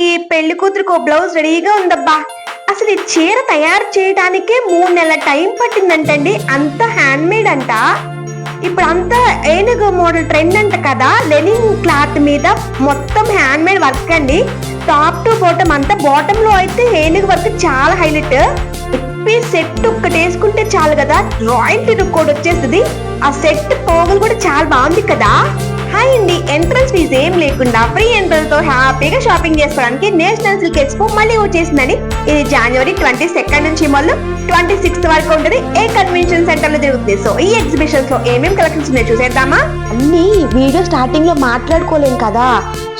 పెళ్ళికి పెళ్ళి కూతురికి ఒక బ్లౌజ్ రెడీగా ఉందబ్బా. అసలు ఈ చీర తయారు చేయడానికే మూడు నెలల టైం పట్టిందంటండి. అంత హ్యాండ్ మేడ్ అంట. ఇప్పుడు అంతా ఏనుగు మోడల్ ట్రెండ్ అంట కదా. లెనిన్ క్లాత్ మీద మొత్తం హ్యాండ్ మేడ్ వర్క్ అండి. టాప్ టు బాటమ్ అంతా బాటమ్లో అయితే ఏనుగు వర్క్ చాలా హైలైట్. ఇప్పి సెట్ ఒక్కటి వేసుకుంటే చాలు కదా. రాయల్టీ లుక్ కూడా వచ్చేస్తుంది. ఆ సెట్ పోగలు కూడా చాలా బాగుంది కదా. హాయ్ అండి ఎంట్రన్స్ ఫీజు ఏం లేకుండా ఫ్రీ ఎంట్రన్స్తో హ్యాపీగా షాపింగ్ చేసుకోవడానికి నేషనల్ సిల్క్ ఎక్స్పో మళ్ళీ వచ్చేసిందండి. ఇది జనవరి ట్వంటీ సెకండ్ నుంచి మొదలు ట్వంటీ సిక్స్త్ వరకు ఉంటుంది. ఏ కన్వెన్షన్ సెంటర్లో జరుగుతుంది సో ఈ ఎగ్జిబిషన్స్లో ఏమేమి కలెక్షన్స్ ఉన్నాయో చూసేద్దామా? అన్ని వీడియో స్టార్టింగ్లో మాట్లాడుకోలేం కదా.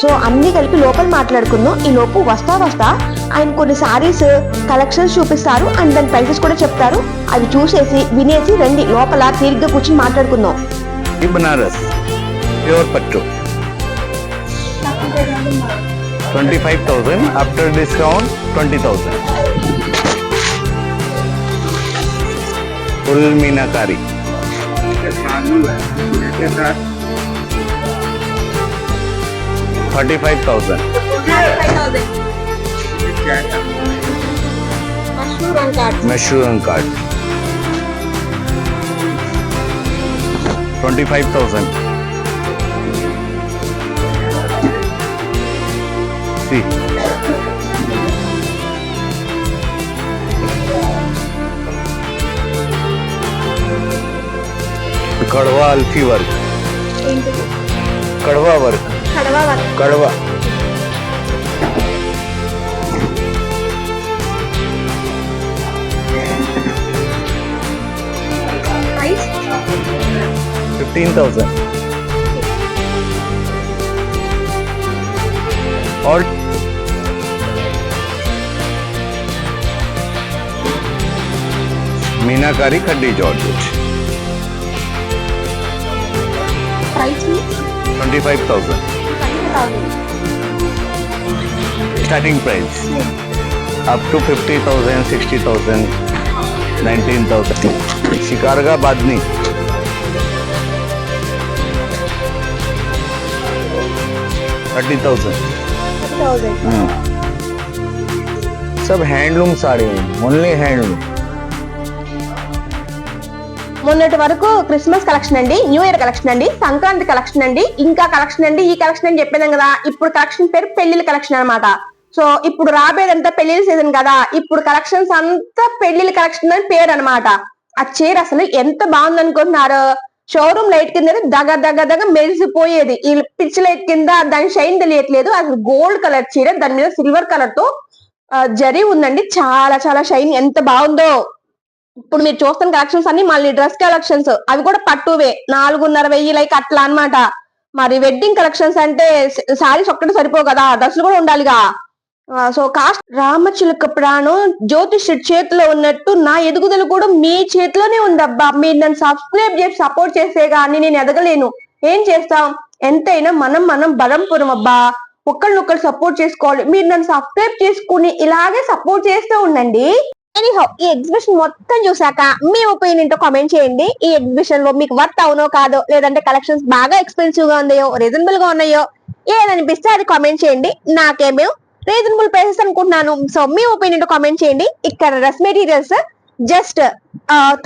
సో అన్ని కలిపి లోపల మాట్లాడుకుందాం. ఈ లోపు వస్తా వస్తా ఆయన కొన్ని సారీస్ కలెక్షన్స్ చూపిస్తారు. అండ్ దాని ప్రైసెస్ కూడా చెప్తారు. అవి చూసేసి వినేసి రండి. లోపల తీరిగ్గా కూర్చొని మాట్లాడుకుందాం. Pure pattu twenty five thousand after discount twenty thousand full meenakari thirty five thousand मशहूर कार्ड ट्वेंटी फाइव थाउज़ेंड सी कड़वा अल्फी work kadwa work kadwa. Fifteen thousand और meenakari khaddi georgette price twenty five thousand starting price up to fifty thousand sixty thousand nineteen thousand shikargah बादनी। Thirty thousand सब handloom sari only handloom మొన్నటి వరకు Christmas collection అండి new year collection అండి Sankranti collection అండి ఇంకా collection అండి ఈ కలెక్షన్ అని చెప్పేదాం కదా. ఇప్పుడు కలెక్షన్ పేరు పెళ్ళిళ్ళ కలెక్షన్ అన్నమాట. సో ఇప్పుడు రాబోయేదంతా పెళ్ళిళ్ళ సీజన్ కదా. ఇప్పుడు కలెక్షన్స్ అంతా పెళ్ళిళ్ళ కలెక్షన్ అని పేరు అన్నమాట. ఆ చీర అసలు ఎంత బాగుంది అనుకుంటున్నారు? షోరూమ్ లైట్ కింద దగ దగ దగ మెరిసిపోయేది. ఈ పిచ్ లైట్ కింద దాని షైన్ తెలియట్లేదు. అసలు గోల్డ్ కలర్ చీర దాని మీద సిల్వర్ కలర్తో ఆ, జరీ ఉందండి. చాలా చాలా షైన్ ఎంత బాగుందో. ఇప్పుడు మీరు చూస్తున్న కలెక్షన్స్ అన్ని మళ్ళీ డ్రెస్ కలెక్షన్స్ అవి కూడా పట్టువే. నాలుగున్నర వెయ్యి లైక్ అట్లా అన్నమాట. మరి వెడ్డింగ్ కలెక్షన్స్ అంటే సారీస్ ఒక్కటి సరిపో కదా. డ్రెస్సులు కూడా ఉండాలిగా. సో కాస్ట్ రామచిలుక ప్రాణం జ్యోతిష్ చేతిలో ఉన్నట్టు నా ఎదుగుదల కూడా మీ చేతిలోనే ఉందబ్బా. మీరు నన్ను సబ్స్క్రైబ్ చేసి సపోర్ట్ చేసే కానీ నేను ఎదగలేను. ఏం చేస్తాం? ఎంతైనా మనం మనం బలంపురం అబ్బా. ఒకళ్ళనొకళ్ళు సపోర్ట్ చేసుకోవాలి. మీరు నన్ను సబ్స్క్రైబ్ చేసుకుని ఇలాగే సపోర్ట్ చేస్తూ ఉండండి. ఎనీహౌ ఈ ఎగ్జిబిషన్ మొత్తం చూసాక మీ ఒపీనియన్ ఏంటో కామెంట్ చేయండి. ఈ ఎగ్జిబిషన్లో మీకు వర్త్ అవునో కాదో లేదంటే కలెక్షన్స్ బాగా ఎక్స్పెన్సివ్గా ఉన్నాయో రీజనబుల్గా ఉన్నాయో ఏదనిపిస్తే అది కామెంట్ చేయండి. నాకేమో రీజనబుల్ ప్రైసెస్ అనుకుంటున్నాను. సో మీ ఒపీనియన్ కామెంట్ చేయండి. ఇక్కడ dress materials just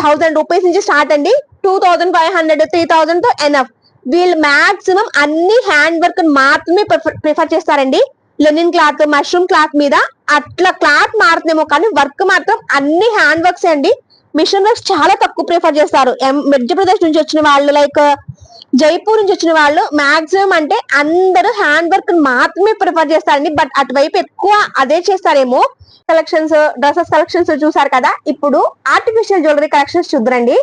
thousand rupees నుంచి స్టార్ట్ అండి. Two thousand five hundred three థౌసండ్తో enough వీళ్ళు మాక్సిమం అన్ని హ్యాండ్ వర్క్ మాత్రమే ప్రిఫర్ చేస్తారండి. లెనిన్ క్లాత్ మష్రూమ్ క్లాత్ మీద అట్లా క్లాత్ మారుతుందేమో కానీ వర్క్ మాత్రం అన్ని హ్యాండ్ వర్క్స్ అండి. మిషన్ వర్క్స్ చాలా తక్కువ ప్రిఫర్ చేస్తారు. మధ్యప్రదేశ్ నుంచి వచ్చిన వాళ్ళు లైక్ జైపూర్ నుంచి వచ్చిన వాళ్ళు మాక్సిమం అంటే అందరూ హ్యాండ్ వర్క్ మాత్రమే ప్రిఫర్ చేస్తారండి. బట్ అటువైపు ఎక్కువ అదే చేస్తారేమో కలెక్షన్స్ డ్రెస్సెస్ కలెక్షన్స్ చూసారు కదా. ఇప్పుడు ఆర్టిఫిషియల్ జ్యువెలరీ కలెక్షన్స్ చూద్దరండి.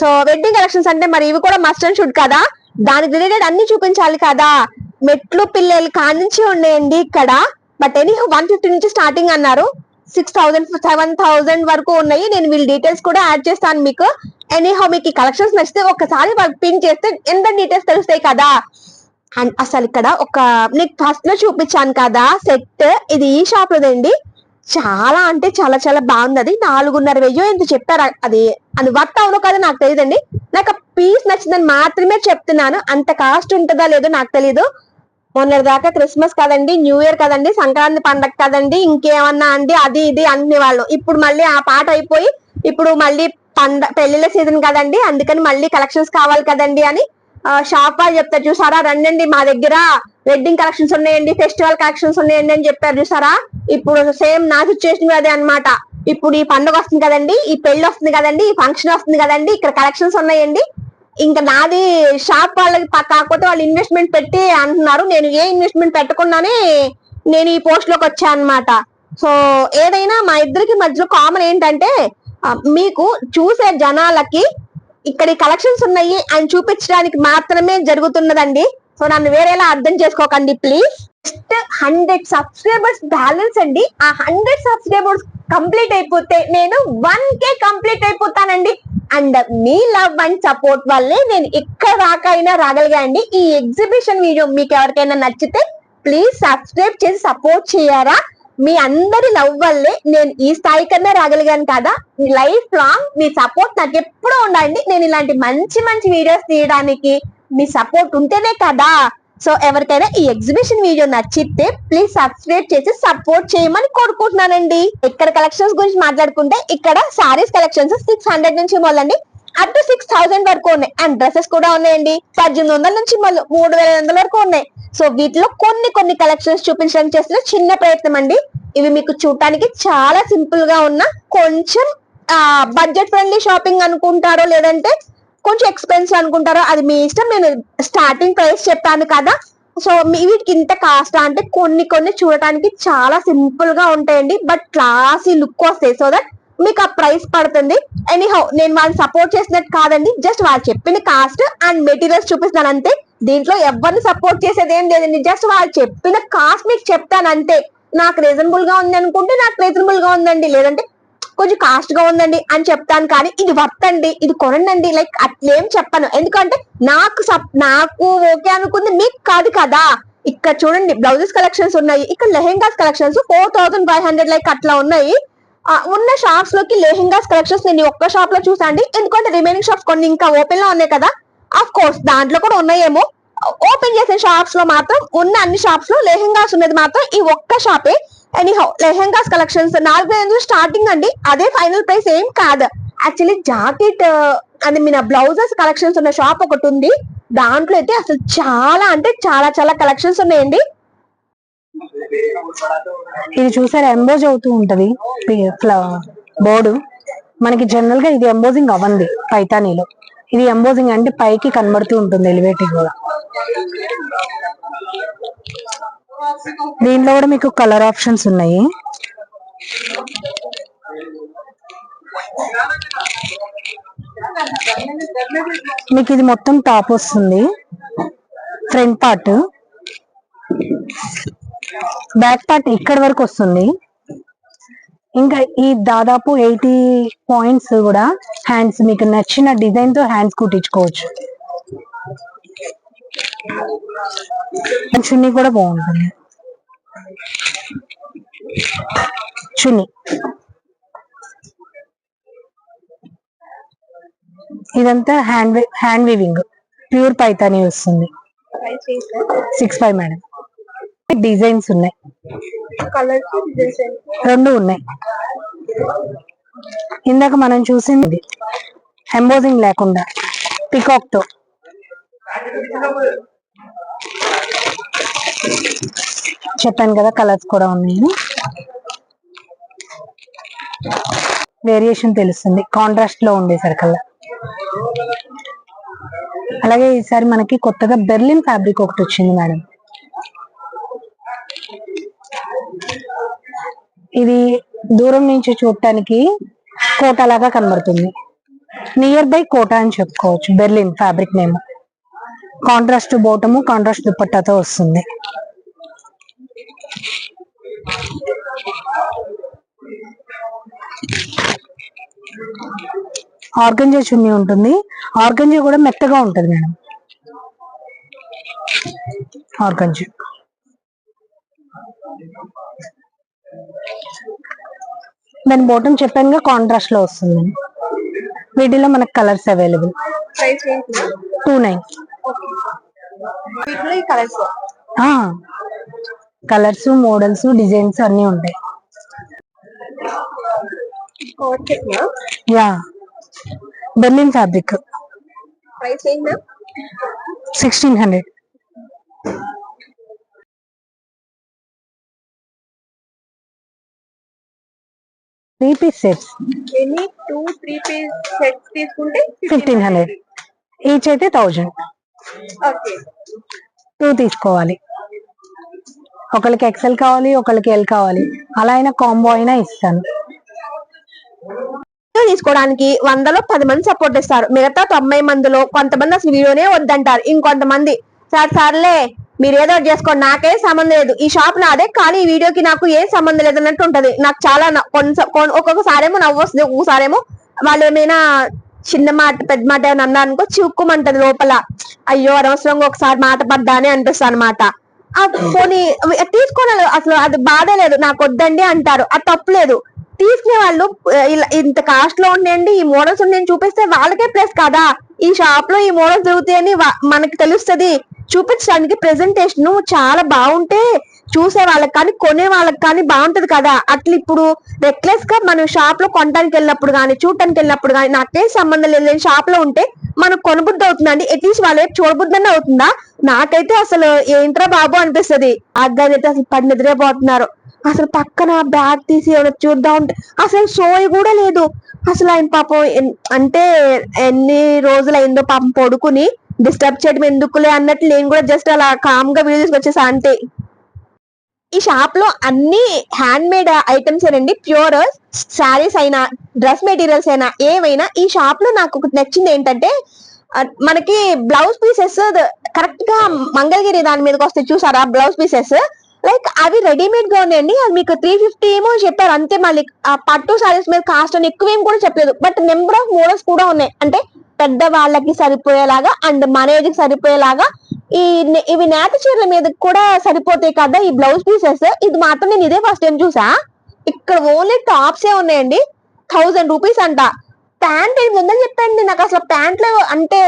సో వెడ్డింగ్ కలెక్షన్స్ అంటే మరి ఇవి కూడా మస్ట్ అండ్ షుడ్ కదా? దానికి రిలేటెడ్ అన్ని చూపించాలి కదా. మెట్లు పిల్లలు కానించి ఉన్నాయండి ఇక్కడ. బట్ ఎనీ వన్ ఫిఫ్టీ నుంచి స్టార్టింగ్ అన్నారు. సిక్స్ థౌసండ్ సెవెన్ థౌసండ్ వరకు ఉన్నాయి. నేను వీళ్ళ డీటెయిల్స్ కూడా యాడ్ చేస్తాను మీకు. ఎనీహో మీకు ఈ కలెక్షన్స్ నచ్చితే ఒకసారి పిన్ చేస్తే ఎంత డీటెయిల్స్ తెలుస్తాయి కదా? అండ్ అసలు ఇక్కడ ఒక నీకు ఫస్ట్లో చూపించాను కదా సెట్ ఇది ఈ షాప్ లోదండి చాలా అంటే చాలా చాలా బాగుంది అది. నాలుగున్నర వెయ్యో ఎంత చెప్పారు అది. అది వర్త్ అవునో కదా నాకు తెలియదండి. నాకు ఆ పీస్ నచ్చిందని మాత్రమే చెప్తున్నాను. అంత కాస్ట్ ఉంటుందా లేదో నాకు తెలియదు మొన్నటిదాకా క్రిస్మస్ కదండి న్యూ ఇయర్ కదండి సంక్రాంతి పండగ కదండి ఇంకేమన్నా అండి? అది ఇది అన్ని వాళ్ళు. ఇప్పుడు మళ్ళీ ఆ పాట అయిపోయి ఇప్పుడు మళ్ళీ పండ పెళ్ళిళ్ళ సీజన్ కదండి అందుకని మళ్ళీ కలెక్షన్స్ కావాలి కదండి అని షాప్ వాళ్ళు చెప్తారు. చూసారా? రండి మా దగ్గర వెడ్డింగ్ కలెక్షన్స్ ఉన్నాయండి ఫెస్టివల్ కలెక్షన్స్ ఉన్నాయండి అని చెప్పారు. చూసారా? ఇప్పుడు సేమ్ నా సిచ్యువేషన్ అదే అన్నమాట. ఇప్పుడు ఈ పండుగ వస్తుంది కదండి ఈ పెళ్ళి వస్తుంది కదండి ఈ ఫంక్షన్ వస్తుంది కదండి ఇక్కడ కలెక్షన్స్ ఉన్నాయండి. ఇంకా నాది షాప్ వాళ్ళకి కాకపోతే వాళ్ళు ఇన్వెస్ట్మెంట్ పెట్టి అంటున్నారు. నేను ఏ ఇన్వెస్ట్మెంట్ పెట్టకుండానే నేను ఈ పోస్ట్లోకి వచ్చాను అనమాట సో ఏదైనా మా ఇద్దరికి మధ్యలో కామన్ ఏంటంటే మీకు చూసే జనాలకి ఇక్కడ కలెక్షన్స్ ఉన్నాయి అని చూపించడానికి మాత్రమే జరుగుతున్నదండి. సో నన్ను వేరేలా అర్థం చేసుకోకండి please just hundred subscribers balance అండి. ఆ హండ్రెడ్ సబ్స్క్రైబర్స్ కంప్లీట్ అయిపోతే నేను వన్ కే కంప్లీట్ అయిపోతానండి. అండ్ మీ లవ్ అండ్ సపోర్ట్ వల్లే నేను ఇక్కడ రాకైనా రాగలిగా అండి. ఈ ఎగ్జిబిషన్ వీడియో మీకు ఎవరికైనా నచ్చితే ప్లీజ్ సబ్స్క్రైబ్ చేసి సపోర్ట్ చేయరా? మీ అందరి లవ్ వల్లే నేను ఈ స్థాయి కన్నా రాగలిగాను కదా. లైఫ్ లాంగ్ మీ సపోర్ట్ నాకు ఎప్పుడూ ఉండండి నేను ఇలాంటి మంచి మంచి వీడియోస్ తీయడానికి మీ సపోర్ట్ ఉంటేనే కదా. సో ఎవరికైనా ఈ ఎగ్జిబిషన్ వీడియో నచ్చితే ప్లీజ్ సబ్స్క్రైబ్ చేసి సపోర్ట్ చేయమని కోరుకుంటున్నానండి. ఇక్కడ కలెక్షన్స్ గురించి మాట్లాడుకుంటే ఇక్కడ సారీస్ కలెక్షన్స్ సిక్స్ హండ్రెడ్ నుంచి మొదలండి అప్ టు సిక్స్ థౌసండ్ వరకు ఉన్నాయి. అండ్ డ్రెస్సెస్ కూడా ఉన్నాయండి. పద్దెనిమిది వందల నుంచి మూడు వేల వందల వరకు ఉన్నాయి. సో వీటిలో కొన్ని కొన్ని కలెక్షన్స్ చూపించడానికి చేస్తున్న చిన్న ప్రయత్నం అండి. ఇవి మీకు చూడటానికి చాలా సింపుల్గా ఉన్న కొంచెం బడ్జెట్ ఫ్రెండ్లీ షాపింగ్ అనుకుంటారో లేదంటే కొంచెం ఎక్స్పెన్సివ్ అనుకుంటారో అది మీ ఇష్టం. నేను స్టార్టింగ్ ప్రైస్ చెప్పాను కదా. సో మీ వీటికి ఇంత కాస్ట్ అంటే కొన్ని కొన్ని చూడటానికి చాలా సింపుల్గా ఉంటాయండి. బట్ క్లాసీ లుక్ వస్తాయి. సో దట్ మీకు ఆ ప్రైస్ పడుతుంది. ఎనీహౌ నేను వాళ్ళని సపోర్ట్ చేసినట్టు కాదండి. జస్ట్ వాళ్ళు చెప్పిన కాస్ట్ అండ్ మెటీరియల్స్ చూపిస్తాను అంతే. దీంట్లో ఎవరిని సపోర్ట్ చేసేది ఏం లేదండి. జస్ట్ వాళ్ళు చెప్పిన కాస్ట్ మీకు చెప్తాను అంతే. నాకు రీజనబుల్గా ఉంది అనుకుంటే నాకు రీజనబుల్గా ఉందండి. లేదంటే కొంచెం కాస్ట్గా ఉందండి అని చెప్తాను కానీ ఇది వర్త్ అండి ఇది కొనండి లైక్ అట్లేం చెప్పను. ఎందుకంటే నాకు సప్- నాకు ఓకే అనుకుంది మీకు కాదు కదా. ఇక్కడ చూడండి బ్లౌజెస్ కలెక్షన్స్ ఉన్నాయి. ఇక్కడ lehengas collections four thousand five hundred like అట్లా ఉన్నాయి. ఉన్న షాప్స్లోకి లెహెంగాస్ కలెక్షన్స్ నేను ఒక్క షాప్లో చూసాండి ఎందుకంటే రిమైనింగ్ షాప్స్ కొన్ని ఇంకా ఓపెన్లో ఉన్నాయి కదా. ఆఫ్ కోర్స్ దాంట్లో కూడా ఉన్నాయేమో. ఓపెన్ చేసిన షాప్స్లో మాత్రం ఉన్న అన్ని షాప్స్లో లెహెంగాస్ ఉన్నది మాత్రం ఈ ఒక్క షాపే ఎనీహౌ లెహెంగాస్ కలెక్షన్స్ నాలుగు వేల స్టార్టింగ్ అండి. అదే ఫైనల్ ప్రైస్ ఏం కాదు. యాక్చువల్లీ జాకెట్ అది మీ బ్లౌజెస్ కలెక్షన్స్ ఉన్న షాప్ ఒకటి ఉంది. దాంట్లో అయితే అసలు చాలా అంటే చాలా చాలా కలెక్షన్స్ ఉన్నాయండి. ఇది చూసారా? ఎంబోజ్ అవుతూ ఉంటది. బోర్డు మనకి జనరల్గా ఇది ఎంబోజింగ్ అవ్వంది పైతానీలో. ఇది ఎంబోజింగ్ అంటే పైకి కనబడుతూ ఉంటుంది ఎలివేటింగ్ కూడా. దీంట్లో కూడా మీకు కలర్ ఆప్షన్స్ ఉన్నాయి. మీకు ఇది మొత్తం టాప్ వస్తుంది. Front part. బ్యాక్ పార్ట్ ఇక్కడ వరకు వస్తుంది. ఇంకా ఈ దాదాపు ఎయిటీ పాయింట్స్ కూడా హ్యాండ్స్ మీకు నచ్చిన డిజైన్తో హ్యాండ్స్ కుట్టించుకోవచ్చు. చున్నీ కూడా బాగుంటుంది. చున్నీ. ఇదంతా hand hand weaving pure Paithani వస్తుంది. సిక్స్ ఫైవ్ మేడం డిజైన్స్ ఉన్నాయి. రెండు ఉన్నాయి. ఇందాక మనం చూసింది ఎంబోజింగ్ లేకుండా. పికాక్తో చెప్పాను కదా కలర్స్ కూడా ఉన్నాయి. వేరియేషన్ తెలుస్తుంది. కాంట్రాస్ట్లో ఉండే సరికల్లా అలాగే ఈసారి మనకి కొత్తగా బెర్లిన్ ఫ్యాబ్రిక్ ఒకటి వచ్చింది మేడం. ఇది దూరం నుంచి చూడటానికి కోట లాగా కనబడుతుంది. నియర్ బై కోట అని చెప్పుకోవచ్చు. Berlin fabric name. Contrast bottom contrast దుపట్టాతో వస్తుంది. ఆర్గంజా చున్నీ ఉంటుంది. ఆర్గంజా కూడా మెత్తగా ఉంటుంది మేడం. ఆర్గంజా. దాని బోటం చెప్పానుగా కాంట్రాస్ట్లో వస్తుంది. వీటిలో మనకు కలర్స్ అవైలబుల్. Two nine. వీటిలో ఈ కలర్స్ కలర్స్ మోడల్స్ డిజైన్స్ అన్ని ఉంటాయి. Yeah Berlin fabric sixteen hundred three piece sets any two three piece sets తీసుకుంటే ఫిఫ్టీన్ హండ్రెడ్ ఈచ్ అయితే థౌజండ్ టూ తీసుకోవాలి. ఒకరికి ఎక్సెల్ కావాలి ఒకరికి ఎల్ కావాలి. అలా అయినా కాంబో అయినా ఇస్తాను. వీడియో తీసుకోవడానికి వందలో పది మంది సపోర్ట్ ఇస్తారు. మిగతా తొంభై మందిలో కొంతమంది అసలు వీడియోనే వద్దంటారు. ఇంకొంతమంది సార్ సార్లే మీరు ఏదో ఒకటి చేసుకోండి. నాకే సంబంధం లేదు. ఈ షాప్ నాదే కానీ ఈ వీడియోకి నాకు ఏం సంబంధం లేదు అన్నట్టు ఉంటది. నాకు చాలా న- కొంచెం కొన్- ఒక్కొక్కసారేమో నవ్వు వస్తుంది ఒక్కొక్కసారేమో వాళ్ళు ఏమైనా చిన్న మాట పెద్ద మాట ఏమైనా అన్నా అనుకో చిక్కుమంటది లోపల. అయ్యో అనవసరంగా ఒకసారి మాట పడ్డానే అనిపిస్తుంది అనమాట పోనీ అవి అసలు అది బాధే లేదు. నాకు వద్దండి అంటారు. అది తప్పులేదు తీసుకునే వాళ్ళు ఇలా ఇంత కాస్ట్లో ఉండండి ఈ మోడల్స్ నేను చూపిస్తే వాళ్ళకే ప్లస్ కదా. ఈ షాప్లో ఈ మోడల్స్ దొరుకుతాయని వా- మనకి తెలుస్తుంది. చూపించడానికి ప్రెజెంటేషన్ చాలా బాగుంటే చూసే వాళ్ళకి కానీ కొనే వాళ్ళకి కానీ బాగుంటది కదా. అట్లా ఇప్పుడు నెక్లెస్గా మనం షాప్లో కొనడానికి వెళ్ళినప్పుడు కానీ చూడటానికి వెళ్ళినప్పుడు కానీ నాకేం సంబంధం లేదు. షాప్లో ఉంటే మనకు కొనబుద్ధి అవుతుందండి. అట్లీస్ట్ వాళ్ళ వైపు చూడబుద్ధి అవుతుందా? నాకైతే అసలు ఏంట్రా బాబు అనిపిస్తది. అగ్గాని అయితే అసలు పడి నిద్రపోతున్నారు. అసలు పక్కన బ్యాగ్ తీసి ఏమైనా చూద్దాం ఉంటే అసలు సోయి కూడా లేదు. అసలు ఆయన పాపం అంటే ఎన్ని రోజులు అయిందో పాపం పడుకుని డిస్టర్బ్ చేయడం ఎందుకులే అన్నట్లు నేను కూడా జస్ట్ అలా కామ్గా వీడియో తీసుకొచ్చేసా అంతే. ఈ షాప్లో అన్ని హ్యాండ్ మేడ్ ఐటమ్స్ ఏనండి. ప్యూర్ శారీస్ అయినా డ్రెస్ మెటీరియల్స్ అయినా ఏవైనా ఈ షాప్లో నాకు ఒకటి నచ్చింది ఏంటంటే మనకి బ్లౌజ్ పీసెస్ కరెక్ట్గా మంగళగిరి దాని మీదకి వస్తే చూసారా? బ్లౌజ్ పీసెస్ లైక్ అవి రెడీమేడ్గా ఉన్నాయండి. అది మీకు త్రీ ఫిఫ్టీ ఏమో చెప్పారు. అంతే మళ్ళీ ఆ పట్టు సారీస్ మీద కాస్ట్ అని ఎక్కువ ఏం కూడా చెప్పలేదు. బట్ నెంబర్ ఆఫ్ మోడల్స్ కూడా ఉన్నాయి. అంటే పెద్ద వాళ్ళకి సరిపోయేలాగా అండ్ మన ఏజ్ సరిపోయేలాగా ఈ ఇవి నేత చీరల మీద కూడా సరిపోతాయి కదా ఈ బ్లౌజ్ పీసెస్ ఇది మాత్రం నేను ఇదే ఫస్ట్ టైం చూసా. ఇక్కడ ఓన్లీ టాప్స్ ఏ ఉన్నాయండి. థౌజండ్ రూపీస్ అంట. ప్యాంట్ ఎనిమిది వందలు చెప్పండి. నాకు అసలు ప్యాంట్లు అంటే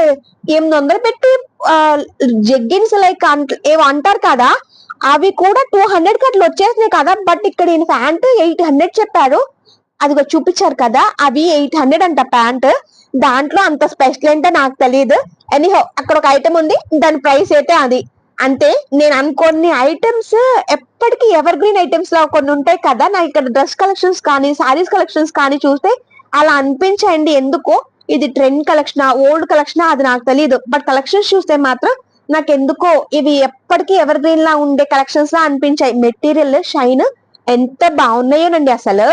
ఎనిమిది వందలు పెట్టి జగ్గిన్స్ లైక్ ఏవో అంటారు కదా అవి కూడా టూ హండ్రెడ్కి అట్లా వచ్చేసినాయి కదా. బట్ ఇక్కడ ఈయన ప్యాంట్ ఎయిట్ హండ్రెడ్ చెప్పారు. అదిగో చూపించారు కదా. అవి ఎయిట్ హండ్రెడ్ అంట ప్యాంట్. దాంట్లో అంత స్పెషల్ ఏంటో నాకు తెలియదు ఎనీహో అక్కడ ఒక ఐటమ్ ఉంది. దాని ప్రైస్ అయితే అది. అంతే నేను అనుకోని ఐటమ్స్ ఎప్పటికీ ఎవర్ గ్రీన్ ఐటమ్స్లో కొన్ని ఉంటాయి కదా. నాకు ఇక్కడ డ్రెస్ కలెక్షన్స్ కానీ సారీస్ కలెక్షన్స్ కానీ చూస్తే అలా అనిపించండి. ఎందుకో? ఇది ట్రెండ్ కలెక్షన్ ఓల్డ్ కలెక్షన్ అది నాకు తెలియదు బట్ కలెక్షన్స్ చూస్తే మాత్రం నాకు ఎందుకో? ఇవి ఎప్పటికీ ఎవర్ గ్రీన్ లా ఉండే కలెక్షన్స్ లా అనిపించాయి. మెటీరియల్ షైన్ ఎంత బాగున్నాయోనండి అసలు.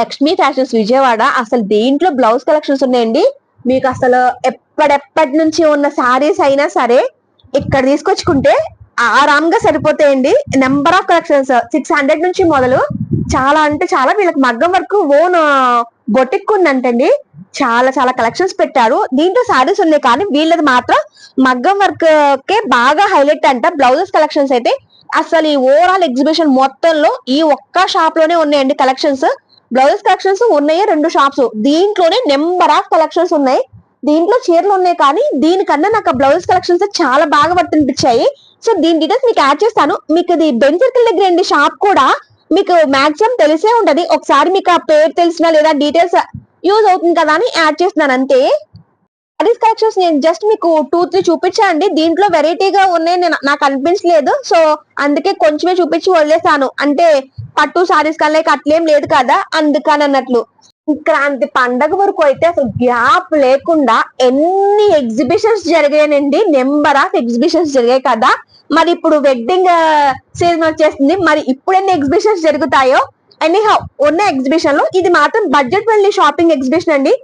లక్ష్మీ ఫ్యాషన్స్ విజయవాడ. అసలు దీంట్లో బ్లౌజ్ కలెక్షన్స్ ఉన్నాయండి? మీకు అసలు ఎప్పటిప్పటి నుంచి ఉన్న శారీస్ అయినా సరే ఇక్కడ తీసుకొచ్చుకుంటే ఆరాంగా సరిపోతాయండి. Number of collections six hundred నుంచి మొదలు చాలా అంటే చాలా వీళ్ళకి మగ్గం వరకు ఓన్ బొటిక్ ఉందంటండి. చాలా చాలా కలెక్షన్స్ పెట్టారు. దీంట్లో సారీస్ ఉన్నాయి కానీ వీళ్ళది మాత్రం మగ్గం వర్క్ కే బాగా హైలైట్ అంట. బ్లౌజెస్ కలెక్షన్స్ అయితే అసలు ఈ ఓవరాల్ ఎగ్జిబిషన్ మొత్తంలో ఈ ఒక్క షాప్లోనే ఉన్నాయండి కలెక్షన్స్ బ్లౌజెస్ కలెక్షన్స్ ఉన్నాయి రెండు షాప్స్ దీంట్లోనే నెంబర్ ఆఫ్ కలెక్షన్స్ ఉన్నాయి. దీంట్లో చీరలు ఉన్నాయి కానీ దీనికన్నా నాకు బ్లౌజ్ కలెక్షన్స్ చాలా బాగా వర్తినిపించాయి సో దీని డీటెయిల్స్ మీకు యాడ్ చేస్తాను. మీకు ఇది బెన్ సర్కిల్ దగ్గర అండి షాప్ కూడా మీకు మాక్సిమం తెలిసే ఉంటది. ఒకసారి మీకు ఆ పేరు తెలిసినా లేదా డీటెయిల్స్ యూజ్ అవుతుంది కదా అని యాడ్ చేస్తున్నాను. అంతే. సారీస్ కలెక్షన్స్ నేను జస్ట్ మీకు టూ త్రీ చూపించండి దీంట్లో వెరైటీగా ఉన్నాయి. నేను నాకు అనిపించలేదు. సో అందుకే కొంచెమే చూపించి వదిలేసాను అంటే పట్టు సారీస్ కల్లా అట్లేం లేదు కదా. అందుకని అన్నట్లు. సంక్రాంతి పండగ వరకు అయితే అసలు గ్యాప్ లేకుండా ఎన్ని ఎగ్జిబిషన్స్ జరిగాయండి. నెంబర్ ఆఫ్ ఎగ్జిబిషన్స్ జరిగాయి కదా. మరి ఇప్పుడు వెడ్డింగ్ సీజన్ వచ్చేస్తుంది మరి ఇప్పుడు ఎన్ని ఎగ్జిబిషన్స్ జరుగుతాయో? ఎనీ ఉన్న ఎగ్జిబిషన్లో ఇది మాత్రం బడ్జెట్ ఫ్రెండ్లీ షాపింగ్ ఎగ్జిబిషన్ అండి.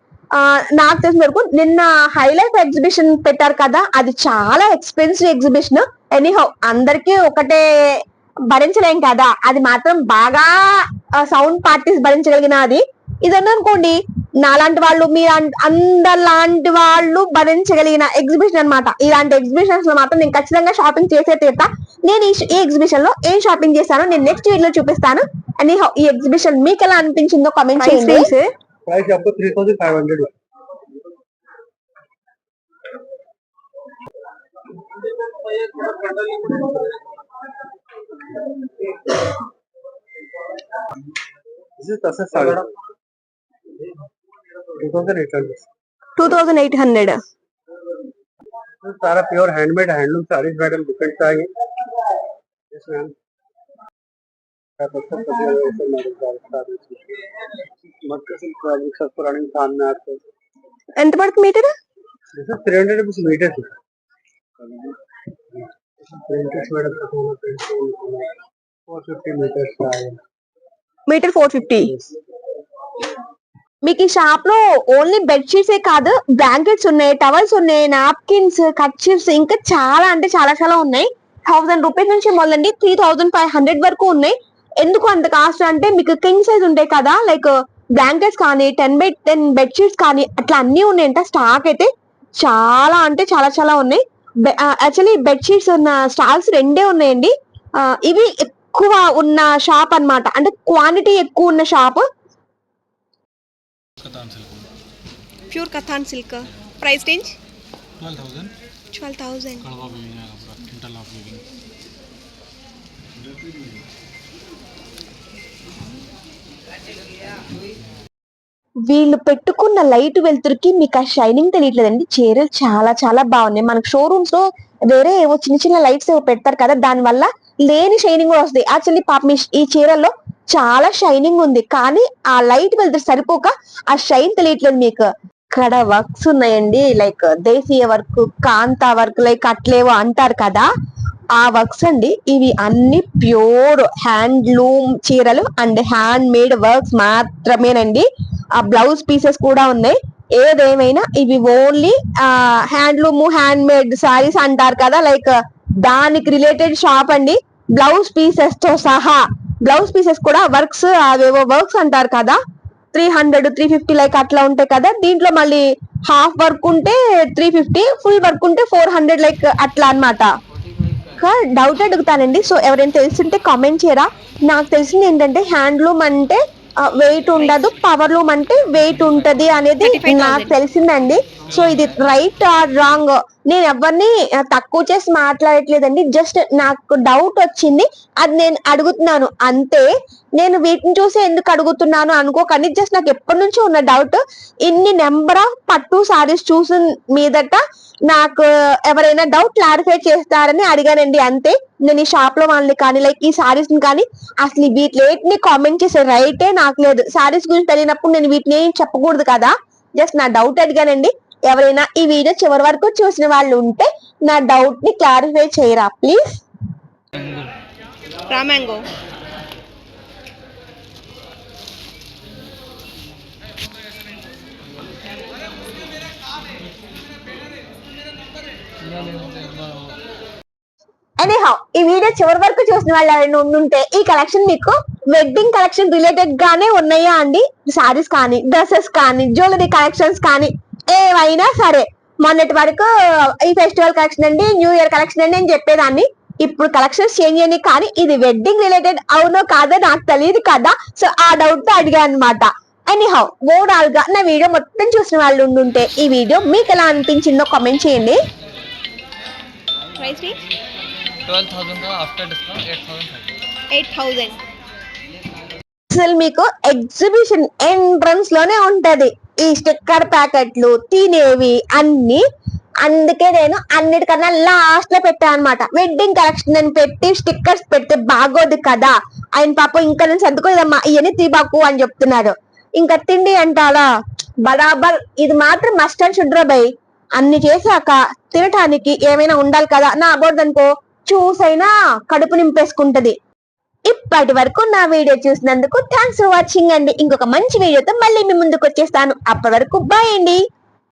నాకు తెలిసిన వరకు నిన్న హైలైట్ ఎగ్జిబిషన్ పెట్టారు కదా అది చాలా ఎక్స్పెన్సివ్ ఎగ్జిబిషన్. ఎనీహౌ అందరికీ ఒకటే భరించలేం కదా అది మాత్రం బాగా సౌండ్ పార్టీస్ భరించగలిగిన అది. ఇది అనుకోండి నాలాంటి వాళ్ళు మీ అందలాంటి వాళ్ళు భరించగలిగిన ఎగ్జిబిషన్ అన్నమాట. ఇలాంటి ఎగ్జిబిషన్స్లో మాత్రం నేను ఖచ్చితంగా షాపింగ్ చేసే తీరుతా. నేను ఈ- ఎగ్జిబిషన్లో ఏం షాపింగ్ చేశానో నేను నెక్స్ట్ వీడియో చూపిస్తాను. అని ఈ ఎగ్జిబిషన్ మీకు ఎలా అనిపించిందో కామెంట్ చేయండి. प्राइस आपको थ्री थाउज़ेंड फाइव हंड्रेड में सारा pure handmade handloom sari madam different आएँगे ఎంత పడుతుంది meter three hundred rupees meter meter four fifty మీకు ఈ షాప్ లో ఓన్లీ బెడ్షీట్స్ ఏ కాదు బ్లాంకెట్స్ ఉన్నాయి టవల్స్ ఉన్నాయి నాప్కిన్స్ కర్చీఫ్స్ ఇంకా చాలా అంటే చాలా చాలా ఉన్నాయి థౌసండ్ రూపీస్ నుంచి మొదలండి త్రీ థౌసండ్ ఫైవ్ హండ్రెడ్ వరకు ఉన్నాయి ఎందుకు అంత కాస్ట్ అంటే మీకు కింగ్ సైజ్ ఉంటాయి కదా లైక్ బ్లాంకెట్స్ కానీ టెన్ బై టెన్ బెడ్షీట్స్ కానీ అట్లా అన్నీ ఉన్నాయంట. స్టాక్ అయితే చాలా అంటే చాలా చాలా ఉన్నాయి. యాక్చువల్లీ బెడ్షీట్స్ ఉన్న స్టాల్స్ రెండే ఉన్నాయండి. ఇవి ఎక్కువ ఉన్న షాప్ అనమాట అంటే క్వాంటిటీ ఎక్కువ ఉన్న shop pure katan silk price range twelve thousand twelve thousand వీళ్ళు పెట్టుకున్న లైట్ వెలుతురుకి మీకు ఆ షైనింగ్ తెలియట్లేదండి. చీరలు చాలా చాలా బాగున్నాయి. మనకు షోరూమ్స్లో వేరే ఏవో చిన్న చిన్న లైట్స్ ఏవో పెడతారు కదా దాని వల్ల లేని షైనింగ్ కూడా వస్తుంది యాక్చువల్లీ పాప ఈ చీరల్లో చాలా షైనింగ్ ఉంది. కానీ ఆ లైట్ వెలుతురు సరిపోక ఆ షైన్ తెలియట్లేదు మీకు. ఇక్కడ వర్క్స్ ఉన్నాయండి. లైక్ దేశీయ వర్క్ కాంతా వర్క్ లైక్ అట్లేవో అంటారు కదా ఆ వర్క్స్ అండి. ఇవి అన్ని ప్యూర్ హ్యాండ్లూమ్ చీరలు అండ్ హ్యాండ్ మేడ్ వర్క్స్ మాత్రమేనండి. ఆ బ్లౌజ్ పీసెస్ కూడా ఉన్నాయి. ఏదేమైనా ఇవి only handloom hand made sarees అంటారు కదా లైక్ దానికి రిలేటెడ్ షాప్ అండి. బ్లౌజ్ పీసెస్తో సహా బ్లౌజ్ పీసెస్ కూడా వర్క్స్ అవేవో వర్క్స్ అంటారు కదా. Three hundred three fifty like అట్లా ఉంటాయి కదా. దీంట్లో మళ్ళీ హాఫ్ వర్క్ ఉంటే త్రీ ఫిఫ్టీ ఫుల్ వర్క్ ఉంటే ఫోర్ హండ్రెడ్ లైక్ అట్లా అనమాట డౌట్ అడుగుతానండి. సో ఎవరైనా తెలిసింటే కామెంట్ చేయరా. నాకు తెలిసింది ఏంటంటే హ్యాండ్లూమ్ అంటే వెయిట్ ఉండదు. పవర్ లూమ్ అంటే వెయిట్ ఉంటది అనేది నాకు తెలిసిందండి. సో ఇది రైట్ ఆర్ రాంగ్ నేను ఎవరిని తక్కువ చేసి మాట్లాడట్లేదండి. జస్ట్ నాకు డౌట్ వచ్చింది. అది నేను అడుగుతున్నాను. అంతే. నేను వీటిని చూసి ఎందుకు అడుగుతున్నాను అనుకోకండి. జస్ట్ నాకు ఎప్పటి నుంచో ఉన్న డౌట్ ఇన్ని నెంబర్ ఆఫ్ పట్టు సారీస్ చూసిన మీదట నాకు ఎవరైనా డౌట్ క్లారిఫై చేస్తారని అడిగానండి అంతే. నేను ఈ షాప్లో వాళ్ళని కానీ లైక్ ఈ సారీస్ కానీ అసలు వీటిని కామెంట్ చేసే రైటే నాకు లేదు. సారీస్ గురించి తెలియనప్పుడు నేను వీటిని ఏం చెప్పకూడదు కదా? జస్ట్ నా డౌట్ అడిగానండి. ఎవరైనా ఈ వీడియో చివరి వరకు చూసిన వాళ్ళు ఉంటే నా డౌట్ని క్లారిఫై చేయరా ప్లీజ్ రామాంగో ఎనీహౌ ఈ వీడియో చివరి వరకు చూసిన వాళ్ళు ఉంటే ఈ కలెక్షన్ మీకు వెడ్డింగ్ కలెక్షన్ రిలేటెడ్ గానే ఉన్నాయా అండి? సారీస్ కానీ డ్రెస్సెస్ కానీ జ్యువెలరీ కలెక్షన్స్ కానీ ఏవైనా సరే. మొన్నటి వరకు ఈ ఫెస్టివల్ కలెక్షన్ అండి న్యూ ఇయర్ కలెక్షన్ అండి అని చెప్పేదాన్ని. ఇప్పుడు కలెక్షన్స్ చేంజ్ అయ్యి కానీ ఇది వెడ్డింగ్ రిలేటెడ్ అవునో కాదో నాకు తెలియదు కదా. సో ఆ డౌట్తో అడిగా అనమాట ఎనీహౌ ఓవరాల్గా నా వీడియో మొత్తం చూసిన వాళ్ళు ఉండుంటే ఈ వీడియో మీకు ఎలా అనిపించిందో కామెంట్ చేయండి. Price range twelve thousand after discount eight thousand అసలు మీకు ఎగ్జిబిషన్ ఎంట్రన్స్లోనే ఉంటది. ఈ స్టిక్కర్ ప్యాకెట్లు తినేవి అన్ని. అందుకే నేను అన్నిటికన్నా లాస్ట్లో పెట్టాను అనమాట వెడ్డింగ్ కలెక్షన్ అని పెట్టి స్టిక్కర్స్ పెడితే బాగోదు కదా. ఆయన పాప ఇంకా నేను సర్దుకోలేదమ్మా ఇవన్నీ తీబాకు అని చెప్తున్నారు. ఇంకా తిండి అంటారా బరాబర్ ఇది మాత్రం మస్ట్ అండ్ బై అన్ని చేశాక తినటానికి ఏమైనా ఉండాలి కదా? నా అబోర్దనుకో చూసైనా కడుపు నింపేసుకుంటది. ఇప్పటి వరకు నా వీడియో చూసినందుకు థ్యాంక్స్ ఫర్ వాచింగ్ అండి. ఇంకొక మంచి వీడియోతో మళ్ళీ మీ ముందుకు వచ్చేస్తాను. అప్పటి వరకు బాయ్ అండి.